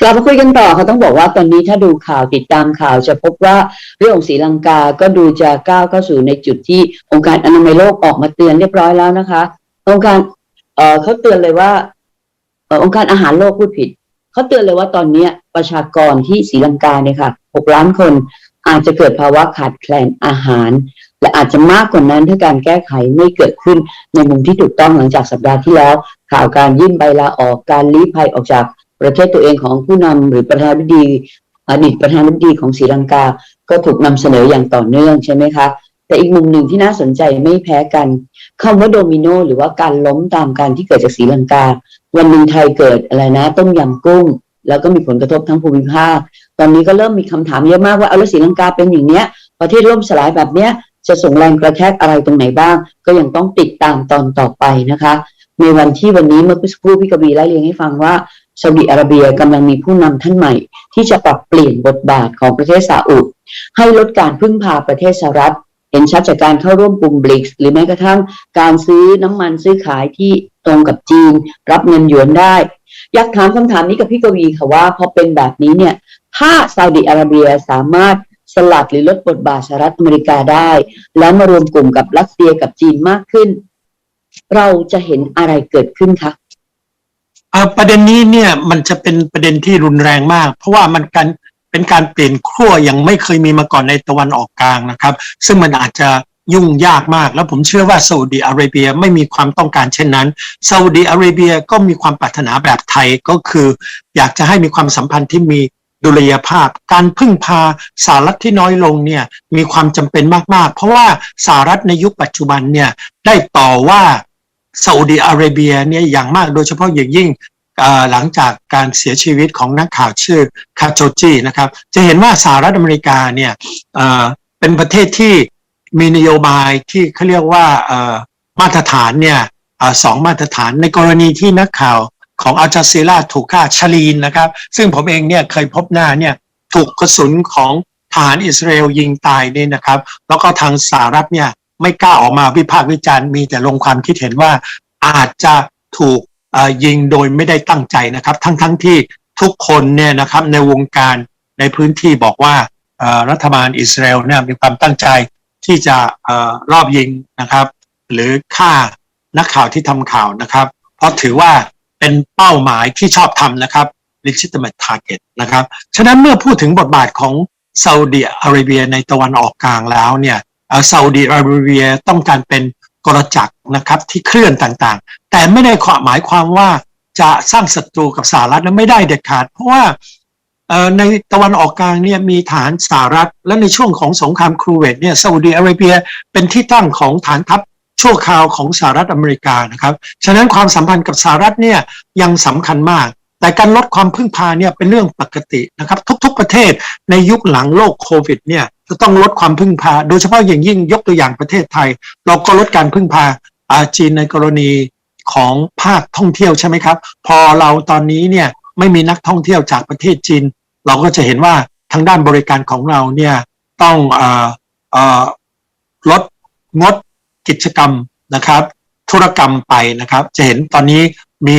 กลับมาคุยกันต่อค่ะต้องบอกว่าตอนนี้ถ้าดูข่าวติดตามข่าวจะพบว่าเรื่องของศรีลังกาก็ดูจะก้าวเข้าสู่ในจุดที่องค์การอนามัยโลกออกมาเตือนเรียบร้อยแล้วนะคะ องค์การเอ่อเขาเตือนเลยว่าองค์การอาหารโลกพูดผิดเขาเตือนเลยว่าตอนนี้ประชากรที่ศรีลังกาเนี่ยค่ะหกล้านคนอาจจะเกิดภาวะขาดแคลนอาหาร และอาจจะมากกว่านั้นถ้าการแก้ไขไม่เกิดขึ้นในมุมที่ถูกต้องหลังจากสัปดาห์ที่แล้ว ข่าวการยื่นใบลาออกการลี้ภัยออกจาก ประเทศตัวเองของผู้นำหรือประธานาธิบดีอดีตประธานาธิบดีของศรีลังกา ก็ถูกนำเสนออย่างต่อเนื่องใช่ไหมคะ แต่อีกมุมหนึ่งที่น่าสนใจไม่แพ้กันคำว่าโดมิโนหรือว่าการล้มตามการที่เกิดจากศรีลังกา วันหนึ่งไทยเกิดอะไรนะ ต้มยำกุ้ง แล้วก็มีผลกระทบทั้งภูมิภาค ตอนนี้ก็เริ่มมีคำถามเยอะมากว่าเอาแล้วศรีลังกาเป็นอย่างเนี้ยประเทศล่มสลายแบบเนี้ยจะส่งแรงกระแทกอะไรตรงไหนบ้าง ก็ยังต้องติดตามตอนต่อไปนะคะ ในวันที่วันนี้เมื่อสักครู่พี่กบีไล่เรียงให้ฟังว่า ซาอุดิอาระเบียกำลังมีผู้นำท่านใหม่ ที่จะปรับเปลี่ยนบทบาทของประเทศซาอุดให้ลดการพึ่งพาประเทศสหรัฐเห็นชัดจากการเข้าร่วมกลุ่มบริกส์หรือแม้กระทั่งการซื้อน้ำมันซื้อขายที่ตรงกับจีน รับเงินหยวนได้ อยากถามคำถามนี้กับพี่กวีค่ะว่า พอเป็นแบบนี้เนี่ย ถ้าซาอุดิอาระเบียสามารถสลัดหรือลดบทบาทสหรัฐอเมริกาได้ แล้วมารวมกลุ่มกับรัสเซียกับจีนมากขึ้น เราจะเห็นอะไรเกิดขึ้นคะ เอ่อประเด็นนี้เนี่ยมันจะเป็นประเด็นที่รุนแรงมาก เพราะว่ามันการเป็นการเปลี่ยนขั้วอย่างไม่เคยมีมาก่อนในตะวันออกกลางนะครับ ซึ่งมันอาจจะยุ่งยากมาก แล้วผมเชื่อว่าซาอุดีอาระเบียไม่มีความต้องการเช่นนั้นซาอุดีอาระเบียก็มีความปรารถนาแบบไทยก็คือ อยากจะให้มีความสัมพันธ์ที่มีดุลยภาพ การพึ่งพาสหรัฐที่น้อยลงเนี่ยมีความจำเป็นมาก ๆ เพราะว่าสหรัฐในยุคปัจจุบันเนี่ยได้ต่อว่า ซาอุดีอาระเบียเนี่ยอย่างมากโดยเฉพาะอย่างยิ่งหลังจากการเสียชีวิตของนักข่าวชื่อคาโชจินะครับ จะเห็นว่าสหรัฐอเมริกาเนี่ยเป็นประเทศที่มีนโยบายที่เขาเรียกว่ามาตรฐานเนี่ยสองมาตรฐานในกรณีที่นักข่าวของอัลจาซีราถูกฆ่าชลีนนะครับ ซึ่งผมเองเนี่ยเคยพบหน้าเนี่ยถูกกระสุนของทหารอิสราเอลยิงตายเนี่ยนะครับ แล้วก็ทางสหรัฐเนี่ย ไม่กล้าออกมาวิพากษ์วิจารณ์มีแต่ลงความคิดเห็นว่าอาจจะถูกยิงโดยไม่ได้ตั้งใจนะครับ ทั้งทั้งที่ทุกคนเนี่ยนะครับในวงการในพื้นที่บอกว่ารัฐบาลอิสราเอลเนี่ยมีความตั้งใจที่จะรอบยิงนะครับ หรือฆ่านักข่าวที่ทำข่าวนะครับ เพราะถือว่าเป็นเป้าหมายที่ชอบทำนะครับ legitimate target นะครับ ฉะนั้นเมื่อพูดถึงบทบาทของซาอุดิอาระเบียในตะวันออกกลางแล้วเนี่ย ซาอุดิอาระเบียต้องการเป็นกรจักรนะครับที่เคลื่อนต่างๆ แต่ไม่ได้ความหมายความว่าจะสร้างศัตรูกับสหรัฐนั้นไม่ได้เด็ดขาด เพราะว่าในตะวันออกกลางเนี่ยมีฐานสหรัฐ และในช่วงของสงครามครูเวตเนี่ยซาอุดิอาระเบียเป็นที่ตั้งของฐานทัพชั่วคราวของสหรัฐอเมริกานะครับ ฉะนั้นความสัมพันธ์กับสหรัฐเนี่ยยังสำคัญมาก แต่การลดความพึ่งพาเนี่ยเป็นเรื่องปกตินะครับ ทุกๆประเทศในยุคหลังโลกโควิดเนี่ย จะต้องลดความพึ่งพา โดยเฉพาะอย่างยิ่งยกตัวอย่างประเทศไทย เราก็ลดการพึ่งพาอาจีนในกรณีของภาคท่องเที่ยวใช่ไหมครับ พอเราตอนนี้เนี่ยไม่มีนักท่องเที่ยวจากประเทศจีน เราก็จะเห็นว่าทางด้านบริการของเราเนี่ยต้องออลดงดกิจกรรมนะครับ ธุรกรรมไปนะครับ จะเห็นตอนนี้มี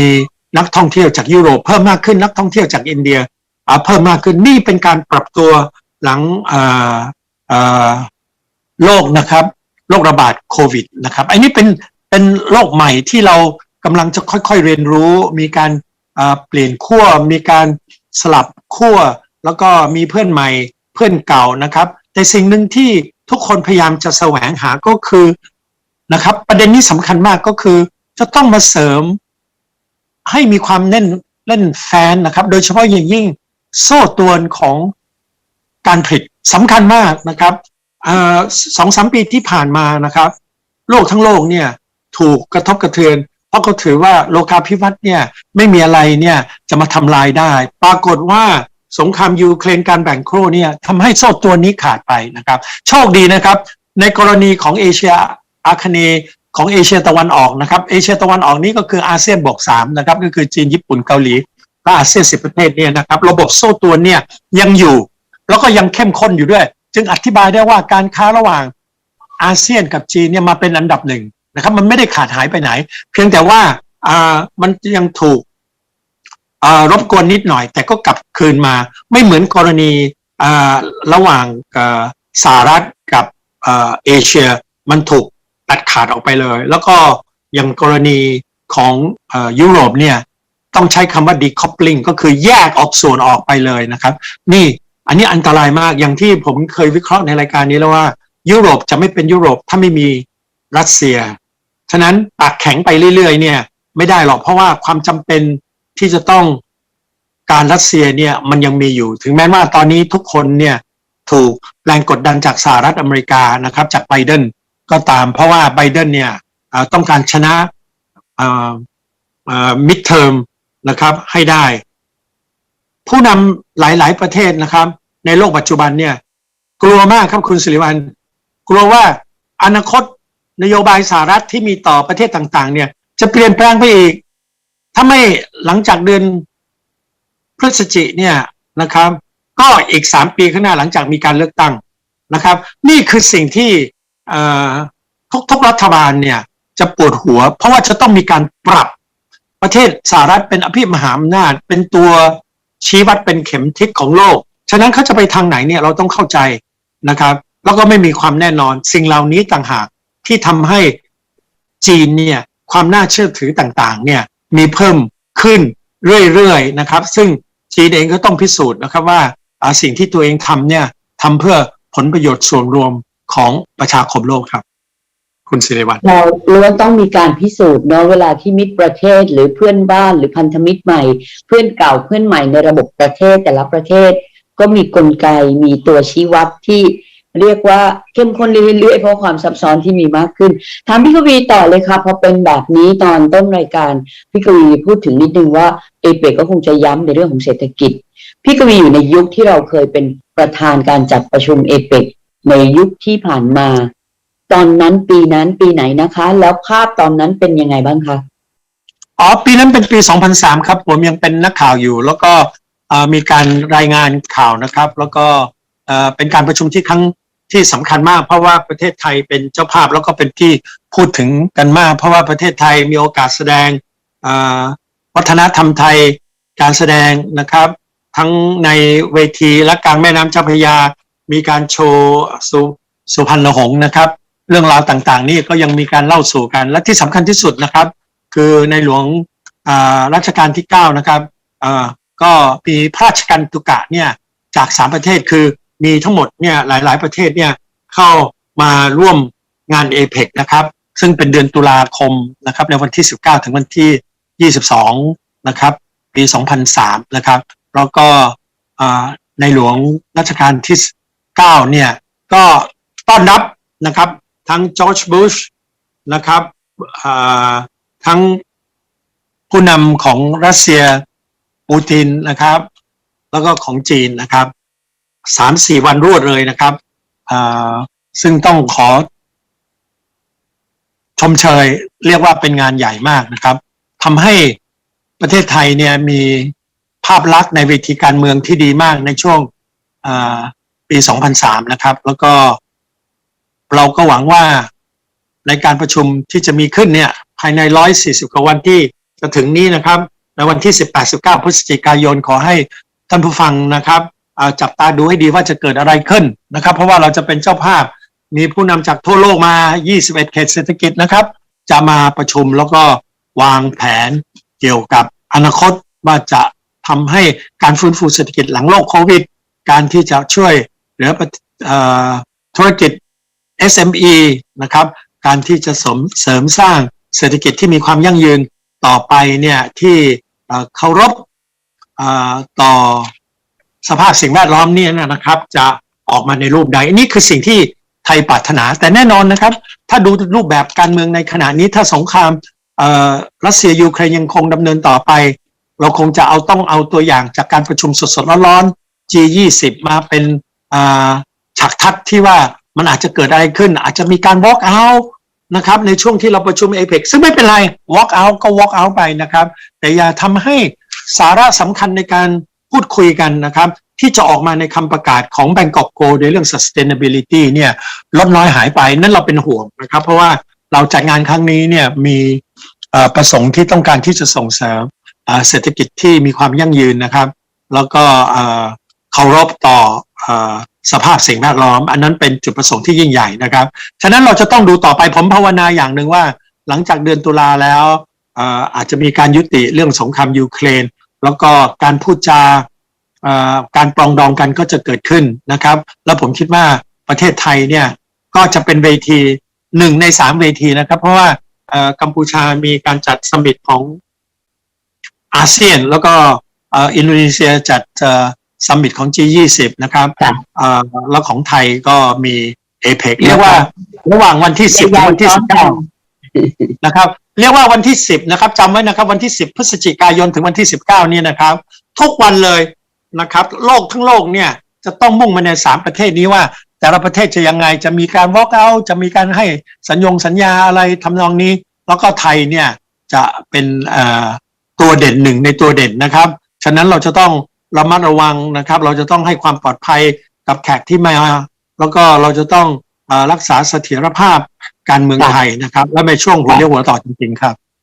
นักท่องเที่ยวจากยุโรปเพิ่มมากขึ้นนักท่องเที่ยวจากอินเดียเพิ่มมากขึ้นนี่เป็นการปรับตัวหลัง โรคนะครับโรคระบาดโควิดนะครับอันนี้เป็นเป็นโรคใหม่ที่เรากำลังจะค่อยๆเรียนรู้ มีการเปลี่ยนขั้วมีการสลับขั้วแล้วก็มีเพื่อนใหม่เพื่อนเก่านะครับ แต่สิ่งหนึ่งที่ทุกคนพยายามจะแสวงหาก็คือนะครับ ประเด็นนี้สำคัญมากก็คือ จะต้องมาเสริมให้มีความแน่นเล่นแฟนนะครับ โดยเฉพาะอย่างยิ่งโซ่ตรวนของการผลิต สำคัญมากนะครับสองสามปีที่ผ่านมานะครับ โลกทั้งโลกเนี่ยถูกกระทบกระเทือน เพราะเขาถือว่าโลกาภิวัตน์เนี่ยไม่มีอะไรเนี่ยจะมาทำลายได้ ปรากฏว่าสงครามยูเครนการแบ่งโครเนี่ยทำให้โซ่ตัวนี้ขาดไปนะครับ โชคดีนะครับ ในกรณีของเอเชียอาคเนย์ของเอเชียตะวันออกนะครับ เอเชียตะวันออกนี่ก็คืออาเซียนบวกสามนะครับก็คือจีนญี่ปุ่นเกาหลีและอาเซียนสิบประเทศเนี่ยนะครับ ระบบโซ่ตรวเนี่ยยังอยู่ แล้วก็ยังเข้มข้นอยู่ด้วย จึงอธิบายได้ว่าการค้าระหว่างอาเซียนกับจีนเนี่ยมาเป็นอันดับหนึ่งนะครับมันไม่ได้ขาดหายไปไหน เพียงแต่ว่าอ่ามันยังถูกอ่อรบกวนนิดหน่อย แต่ก็กลับคืนมา ไม่เหมือนกรณีอ่าระหว่างอ่สหรัฐกับเอ่เอเชีย มันถูกตัดขาดออกไปเลย แล้วก็อย่างกรณีของอ่ยุโรปเนี่ยต้องใช้คำว่า decoupling ก็คือแยกออกส่วนออกไปเลยนะครับ นี่ อันนี้อันตรายมากอย่างที่ผมเคยวิเคราะห์ในรายการนี้แล้วว่า ยุโรปจะไม่เป็นยุโรปถ้าไม่มีรัสเซีย ฉะนั้นปากแข็งไปเรื่อยๆเนี่ย ไม่ได้หรอกเพราะว่าความจำเป็นที่จะต้องการรัสเซียเนี่ยมันยังมีอยู่ ถึงแม้ว่าตอนนี้ทุกคนเนี่ยถูกแรงกดดันจากสหรัฐอเมริกานะครับ จากไบเดนก็ตามเพราะว่าไบเดนเนี่ยต้องการชนะมิดเทอมนะครับให้ได้ ผู้นำหลาย ๆ ประเทศนะครับ ในโลกปัจจุบันเนี่ย กลัวมากครับคุณสิริวัลกลัวว่าอนาคตนโยบายสหรัฐที่มีต่อประเทศต่าง ๆ เนี่ย จะเปลี่ยนแปลงไปอีก ถ้าไม่หลังจากเดือนพฤศจิเนี่ยนะครับ ก็อีกสามปีข้างหน้าหลังจากมีการเลือกตั้งนะครับ นี่คือสิ่งที่ทุกทุกรัฐบาลเนี่ย จะปวดหัว เพราะว่าจะต้องมีการปรับประเทศสหรัฐเป็นอภิมหาอำนาจเป็นตัว ชี้วัดเป็นเข็มทิศของโลก ฉะนั้นเขาจะไปทางไหนเนี่ยเราต้องเข้าใจนะครับ แล้วก็ไม่มีความแน่นอน สิ่งเหล่านี้ต่างหากที่ทำให้จีนเนี่ยความน่าเชื่อถือต่างๆเนี่ยมีเพิ่มขึ้นเรื่อยๆนะครับ ซึ่งจีนเองก็ต้องพิสูจน์นะครับว่าสิ่งที่ตัวเองทำเนี่ยทำเพื่อผลประโยชน์ส่วนรวมของประชาคมโลกครับ คุณสิริวัลเราล้วนต้องมีการพิสูจน์เนาะเวลาที่มิตรประเทศหรือเพื่อนบ้านหรือพันธมิตรใหม่ เพื่อนเก่าเพื่อนใหม่ในระบบประเทศแต่ละประเทศ ก็มีกลไกมีตัวชี้วัดที่เรียกว่าเข้มข้นเรื่อยๆเพราะความซับซ้อนที่มีมากขึ้นถามพี่กวีต่อเลยค่ะพอเป็นแบบนี้ตอนต้นรายการพี่กวีพูดถึงนิดนึงว่าเอเปกก็คงจะย้ำในเรื่องของเศรษฐกิจพี่กวีอยู่ในยุคที่เราเคยเป็นประธานการจัดประชุมเอเปกในยุคที่ผ่านมา ตอนนั้นปีนั้นปีไหนนะคะ แล้วภาพตอนนั้นเป็นยังไงบ้างคะอ๋อปีนั้นเป็นปี 2003 ครับ ผมยังเป็นนักข่าวอยู่ แล้วก็มีการรายงานข่าวนะครับ แล้วก็เป็นการประชุมที่ครั้งที่สำคัญมาก เพราะว่าประเทศไทยเป็นเจ้าภาพแล้วก็เป็นที่พูดถึงกันมาก เพราะว่าประเทศไทยมีโอกาสแสดงวัฒนธรรมไทยการแสดงนะครับ ทั้งในเวทีและกลางแม่น้ำเจ้าพระยา มีการโชว์สุสุพรรณหงส์นะครับ เรื่องราวต่างๆ นี่ก็ยังมีการเล่าสู่กัน และที่สำคัญที่สุดนะครับ คือในหลวงรัชกาลที่9นะครับก็มีพระราชกันตุกะเนี่ยจากสามประเทศคือมีทั้งหมดเนี่ยหลาย ๆประเทศเนี่ยเข้ามาร่วมงานเอเ c นะครับ ซึ่งเป็นเดือนตุลาคมนะครับในวันที่ 19 ถึงวันที่ 22 นะครับปี 2003 นะครับ แล้วก็ในหลวงรัชกาลที่ 9 เนี่ยก็ต้อนรับนะครับ ทั้งจอร์จบุชนะครับทั้งผู้นำของรัสเซียปูตินนะครับ แล้วก็ของจีนนะครับสามสี่วันรวดเลยนะครับซึ่งต้องขอ ชมเชยเรียกว่าเป็นงานใหญ่มากนะครับทำให้ประเทศไทยเนี่ยมีภาพลักษณ์ในเวทีการเมืองที่ดีมากในช่วงปี 2003 นะครับ แล้วก็ เราก็หวังว่าในการประชุมที่จะมีขึ้นเนี่ย ภายใน 140 กว่าวันที่จะถึงนี้นะครับ ในวันที่ 18-19 พฤศจิกายนขอให้ท่านผู้ฟังนะครับจับตาดูให้ดีว่าจะเกิดอะไรขึ้นนะครับ เพราะว่าเราจะเป็นเจ้าภาพมีผู้นำจากทั่วโลกมา 21 เขตเศรษฐกิจนะครับ จะมาประชุมแล้วก็วางแผนเกี่ยวกับอนาคตว่าจะทำให้การฟื้นฟูเศรษฐกิจหลังโรคโควิด การที่จะช่วยเหลืออธุรกิจ SME นะครับการที่จะสมเสริมสร้างเศรษฐกิจที่มีความยั่งยืนต่อไปเนี่ยที่เคารพต่อสภาพสิ่งแวดล้อมเนี่ยนะครับ จะออกมาในรูปใดนี่คือสิ่งที่ไทยปรารถนา แต่แน่นอนนะครับ ถ้าดูรูปแบบการเมืองในขณะนี้ถ้าสงครามรัสเซียยูเครนยังคงดำเนินต่อไป เราคงจะเอาต้องเอาตัวอย่างจากการประชุมสดๆร้อนๆ G20 มาเป็นฉากทัดที่ว่า มันอาจจะเกิดอะไรขึ้น อาจจะมีการ walk out นะครับ ในช่วงที่เราประชุม APEC ซึ่งไม่เป็นไร walk out ก็ walk out ไปนะครับ แต่อย่าทำให้สาระสำคัญในการพูดคุยกันนะครับ ที่จะออกมาในคำประกาศของ Bangkok Go ในเรื่อง sustainability เนี่ยลดน้อยหายไปนั่นเราเป็นห่วงนะครับ เพราะว่าเราจัดงานครั้งนี้เนี่ยมีประสงค์ที่ต้องการที่จะส่งเสริมเศรษฐกิจที่มีความยั่งยืนนะครับ แล้วก็เคารพต่ออ สภาพสิ่งแวดล้อม อันนั้นเป็นจุดประสงค์ที่ยิ่งใหญ่นะครับ ฉะนั้นเราจะต้องดูต่อไปผมภาวนาอย่างหนึ่งว่า หลังจากเดือนตุลาแล้วอาจจะมีการยุติเรื่องสงครามยูเครน แล้วก็การพูดจาการปรองดองกันก็จะเกิดขึ้นนะครับ แล้วผมคิดว่าประเทศไทยเนี่ยก็จะเป็นเวทีหนึ่งในสามเวทีนะครับ เพราะว่ากัมพูชามีการจัดสมิตของอาเซียน แล้วก็อินโดนีเซียจัด สมิตของ G20 นะครับค่ะเอ่อแล้วของไทยก็มีเอเ c เรียกว่าระหว่างวันที่ 10ถึงวันที่ 19 นะครับ เรียกว่าวันที่ 10 นะครับจำไว้นะครับ วันที่ 10 พฤศจิกายนถึงวันที่ 19 นี่นะครับ ทุกวันเลยนะครับ โลกทั้งโลกเนี่ยจะต้องมุ่งมาในสามประเทศนี้ว่า แต่ละประเทศจะยังไงจะมีการ walk out จะมีการให้สัญญงสัญญาอะไรทำนองนี้ แล้วก็ไทยเนี่ยจะเป็นเอ่อตัวเด่นหนึ่งในตัวเด่นนะครับ ฉะนั้นเราจะต้อง ระมัดระวังนะครับ เราจะต้องให้ความปลอดภัยกับแขกที่มา แล้วก็เราจะต้องรักษาเสถียรภาพการเมืองไทยนะครับ และในช่วงหัวเรียวหัวต่อจริงๆครับ